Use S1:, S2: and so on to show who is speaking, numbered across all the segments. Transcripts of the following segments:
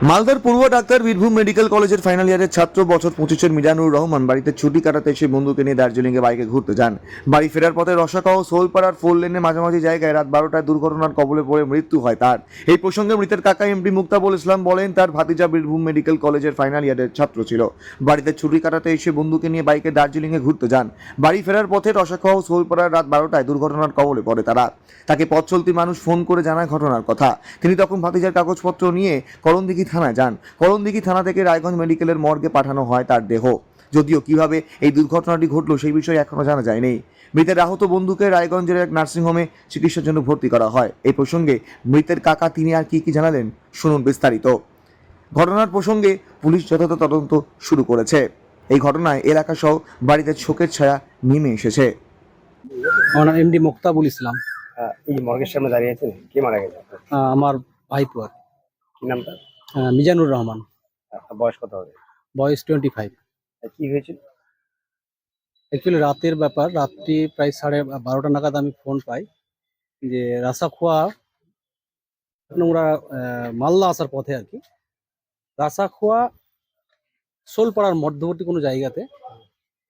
S1: মালদার পূর্ব doctor Birbhum medical কলেজের ফাইনাল ইয়ারের ছাত্র বছর পঁচিশের মিজানুর রহমান বাড়িতে ছুটি কাটাতে এসে বন্ধুকে নিয়ে দার্জিলিংয়ে বাইকে ঘুরতে যান। বাড়ি ফেরার পথে রসাকাও সোলপাড়ার ফোর লেনের মাঝামাঝি জায়গায় রাত বারোটায় দুর্ঘটনার কবলে পড়ে মৃত্যু হয় তার। এই প্রসঙ্গে মৃতের কাকা এমপি মুক্তাবুল ইসলাম বলেন, তার ভাতিজা বীরভূম মেডিকেল কলেজের ফাইনাল ইয়ারের ছাত্র ছিল। বাড়িতে ছুটি কাটাতে এসে বন্ধুকে নিয়ে বাইকে দার্জিলিংয়ে ঘুরতে যান। বাড়ি ফেরার পথে রসাকাও সোলপাড়ার রাত বারোটায় দুর্ঘটনার কবলে পড়ে তারা। তাকে পথ চলতি মানুষ ফোন করে জানায় ঘটনার কথা। তিনি তখন ভাতিজার কাগজপত্র নিয়ে করণদিঘি থানায় যান। করণদিঘি থানা থেকে রায়গঞ্জ মেডিকেলের মর্গে পাঠানো হয় তার দেহ। যদিও কীভাবে এই দুর্ঘটনাটি ঘটলো সেই বিষয়ে এখনও জানা যায়নি। মৃতের আহত বন্ধুকে রায়গঞ্জের এক নার্সিংহোমে চিকিৎসার জন্য ভর্তি করা হয়। এই প্রসঙ্গে মৃতের কাকা তিনি আর কি কি জানালেন শুনুন বিস্তারিত। ঘটনার প্রসঙ্গে পুলিশ যথাযথ তদন্ত শুরু করেছে। এই ঘটনায় এলাকা সহ বাড়িতে শোকের ছায়া নেমে এসেছে।
S2: আমার নাম এমডি মোক্তাবুল ইসলাম।
S3: এই মর্গের সামনে দাঁড়িয়ে আছেন? কে মারা গেছে?
S2: আমার ভাইপো কি।
S3: নামটা?
S2: মিজানুর রহমান।
S3: আপনার বয়স কত হবে?
S2: বয়স টোয়েন্টি ফাইভ
S3: কি হয়েছিল?
S2: অ্যাকচুয়ালি রাতের ব্যাপার রাত্রি প্রায় সাড়ে বারোটা নাগাদ আমি ফোন পাই যে রাসাখোয়া ওরা আহ, মালদা আসার পথে আর কি। রাসাখোয়া শোলপাড়ার মধ্যবর্তী কোনো জায়গাতে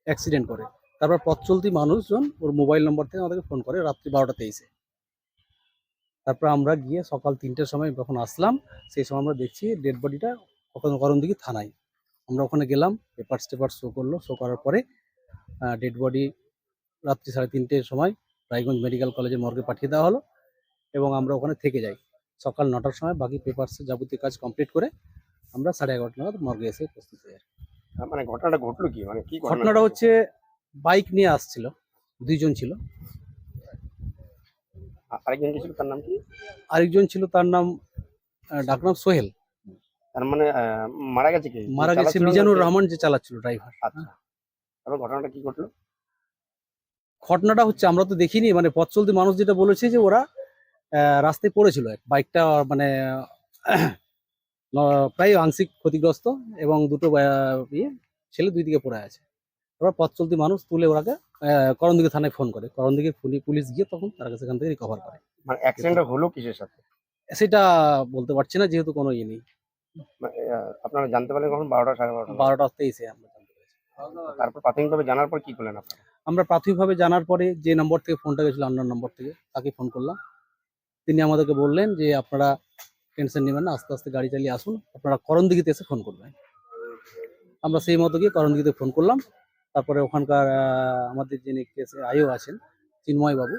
S2: অ্যাক্সিডেন্ট করে। তারপর পথ চলতি মানুষজন ওর মোবাইল নম্বর থেকে আমাদেরকে ফোন করে রাত্রি বারোটা তেইশে। তারপর আমরা গিয়ে সকাল তিনটের সময় যখন আসলাম সেই সময় আমরা দেখছি ডেড বডিটা করণ দিকে থানায়। আমরা ওখানে গেলাম পেপার টেপার শো করল শো করার পরে ডেড বডি রাত্রি সাড়ে তিনটের সময় রায়গঞ্জ মেডিকেল কলেজে মর্গে পাঠিয়ে দেওয়া হলো এবং আমরা ওখানে থেকে যাই। সকাল নটার সময় বাকি পেপারস যাবতীয় কাজ কমপ্লিট করে আমরা সাড়ে এগারোটা নাগাদ মর্গে এসে উপস্থিত হই
S3: মানে ঘটনাটা ঘটলো কি? মানে কি ঘটনা
S2: ঘটনাটা হচ্ছে বাইক নিয়ে আসছিল দুইজন ছিল।
S3: আরেকজন ছিল তার নাম কি?
S2: আরেকজন ছিল তার নাম ডাকনাম সোহেল।
S3: তার মানে মারা গেছে কি?
S2: মারা গেছে মিজানুর রহমান যে চালাচ্ছিল ড্রাইভার
S3: আচ্ছা। তারপর ঘটনাটা কি ঘটলো?
S2: ঘটনাটা হচ্ছে আমরা তো দেখিনি মানে পথ চলতি মানুষ যেটা বলেছে যে ওরা আহ, রাস্তায় পড়েছিল। এক বাইকটা মানে প্রায় আংশিক ক্ষতিগ্রস্ত এবং দুটো ইয়ে ছেলে দুই দিকে পড়ে আছে। ওরা পথ চলতি মানুষ তুলে ওরাকে করণদিঘি থানায় ফোন করে। করণদিঘি পুলিশ গিয়ে তখন তারা সেখান থেকে রিকভার করে।
S3: মানে অ্যাক্সিডেন্টটা হলো কিসের সাথে?
S2: সেটা বলতে পারছি না যেহেতু কোনো ইয়ে নেই।
S3: মানে, আপনারা জানতে পারলেন কখন? বারোটা সাড়ে বারোটা
S2: বারোটা তেইশে আমরা জানতে পেরেছি।
S3: তারপর প্রাথমিকভাবে জানার পর কি করলেন আপনারা?
S2: আমরা প্রাথমিকভাবে জানার পরে যে নম্বর থেকে ফোনটা গেছিল আন্নার নম্বর থেকে তাকে ফোন করলাম। তিনি আমাদেরকে বললেন যে আপনারা টেনশন নেবেন না আস্তে আস্তে গাড়ি চালিয়ে আসুন। আপনারা করণদিঘিতে এসে ফোন করবেন। আমরা সেই মতো গিয়ে করণদিঘিতে ফোন করলাম। তারপরে ওখানকার আমাদের যিনি কেসে আইও আছেন চিন্ময় বাবু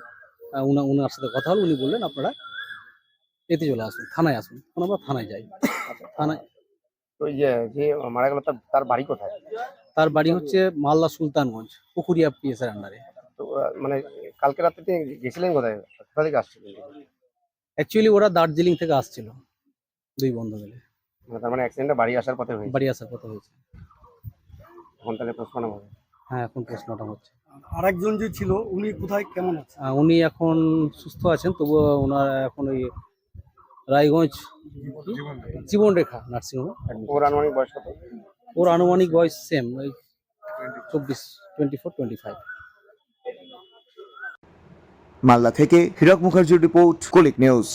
S2: আহ, উনা উনার সাথে কথা হল উনি বললেন আপনারা এতে চলে আসুন থানায় আসুন। তখন আমরা থানায় যাই। থানায়
S3: তো ওই যে যে মারা গেল তার বাড়ি কোথায়?
S2: তার বাড়ি হচ্ছে মালদা সুলতানগঞ্জ পুকুরিয়া পিএসের আন্ডারে
S3: তো মানে কালকে রাতে গেছিলেন কোথায়? কোথা থেকে আসছিলেন?
S2: অ্যাকচুয়ালি ওরা দার্জিলিং থেকে আসছিল দুই বন্ধু মিলে।
S3: মানে তার মানে অ্যাক্সিডেন্টটা বাড়ি আসার পথে হয়েছে।
S2: বাড়ি আসার কথা হয়েছে।
S3: এখন তাহলে পোস্টমর্টম হবে।
S2: হ্যাঁ এখন প্রশ্নটা হচ্ছে।
S4: আরেকজন যে ছিল উনি কোথায় কেমন আছে?
S2: উনি এখন সুস্থ আছেন তবুও ওনার এখন ওই রায়গঞ্জ জীবন রেখা নার্সিংহোমে
S3: ওর আনুমানিক বয়স কত?
S2: ওর আনুমানিক বয়স সেম ওই চব্বিশ twenty four twenty five
S1: Malda থেকে হীরক মুখার্জির রিপোর্ট কলিক নিউজ।